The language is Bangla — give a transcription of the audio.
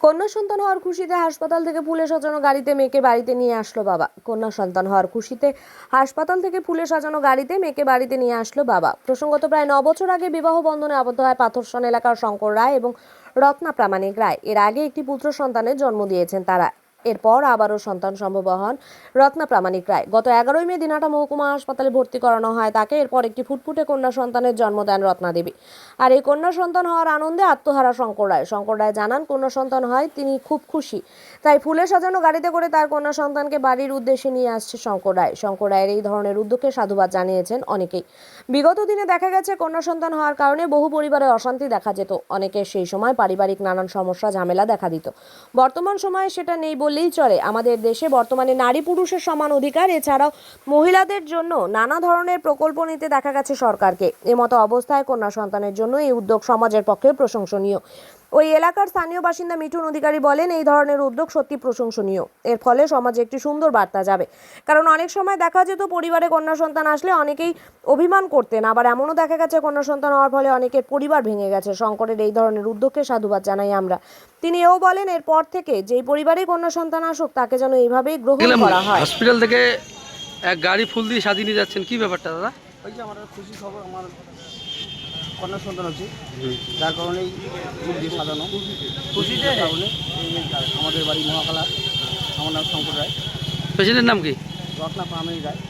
কন্যা সন্তান হওয়ার খুশিতে হাসপাতাল থেকে ফুলে সাজানো গাড়িতে মেয়েকে বাড়িতে নিয়ে আসলো বাবা। কন্যা সন্তান হওয়ার খুশিতে হাসপাতাল থেকে ফুলে সাজানো গাড়িতে মেয়েকে বাড়িতে নিয়ে আসলো বাবা। প্রসঙ্গত প্রায় ন বছর আগে বিবাহ বন্ধনে আবদ্ধ হয় পাথরসন এলাকার শঙ্কর রায় এবং রত্না প্রামাণিক রায়। এর আগে একটি পুত্র সন্তানের জন্ম দিয়েছেন তারা। এরপর আবারও সন্তান সম্ভব হন রত্না প্রামাণিক রায়। গত এগারোই মে দিনাটা মহকুমা হাসপাতালে ভর্তি করানো হয় তাকে। এরপর একটি ফুটফুটে কন্যা সন্তানের জন্ম দেন রত্না দেবী। আর এই কন্যা সন্তান হওয়ার আনন্দে আত্মহারা শঙ্কর রায়। শঙ্কর রায় জানান, কন্যা সন্তান হয়, তিনি খুব খুশি। তাই ফুলে সাজানো গাড়িতে করে তার কন্যা সন্তানকে বাড়ির উদ্দেশ্যে নিয়ে আসছে শঙ্কর রায়। শঙ্কর রায়ের এই ধরনের উদ্যোগকে সাধুবাদ জানিয়েছেন অনেকেই। বিগত দিনে দেখা গেছে, কন্যা সন্তান হওয়ার কারণে বহু পরিবারে অশান্তি দেখা যেত। অনেকের সেই সময় পারিবারিক নানান সমস্যা, ঝামেলা দেখা দিত। বর্তমান সময়ে সেটা নেই বললেই চলে। আমাদের দেশে বর্তমানে নারী পুরুষের সমান অধিকার। এছাড়াও মহিলাদের জন্য নানা ধরনের প্রকল্প নিতে দেখা গেছে সরকারকে। এমতো অবস্থায় কন্যা সন্তানের জন্য এই উদ্যোগ সমাজের পক্ষে প্রশংসনীয়। ওই এলাকার স্থানীয় বাসিন্দা মিঠুন অধিকারী বলেন এই ধরনের উদ্যোগ সত্যি প্রশংসনীয়। এর ফলে সমাজে একটি সুন্দর বার্তা যাবে। কারণ অনেক সময় দেখা যেত পরিবারে কন্যা সন্তান আসলে অনেকেই অভিমান করতেন আবার এমনও দেখা গেছে কন্যা সন্তান হওয়ার ফলে অনেকের পরিবার ভেঙে গেছে। শঙ্করের এই ধরনের উদ্যোগকে সাধুবাদ জানাই আমরা। তিনি এও বলেন এরপর থেকে যেই পরিবারে কন্যা সন্তান আসুক তাকে যেন এইভাবেই গ্রহণ করা হয়। হসপিটাল থেকে এক গাড়ি ফুল দিয়ে সাজিয়ে নিয়ে যাচ্ছেন। কি ব্যাপারটা দাদা? ওই যে আমার খুশি খবর আমার কন্যা সন্তান আছে। যার কারণেই ফুল দিয়ে সাজানো। খুশিতে? কারণে আমাদের বাড়ি মহাকালা আমার নাম শঙ্কর রায়। পেশেন্টের নাম কি? রত্না প্রামাণিক রায়।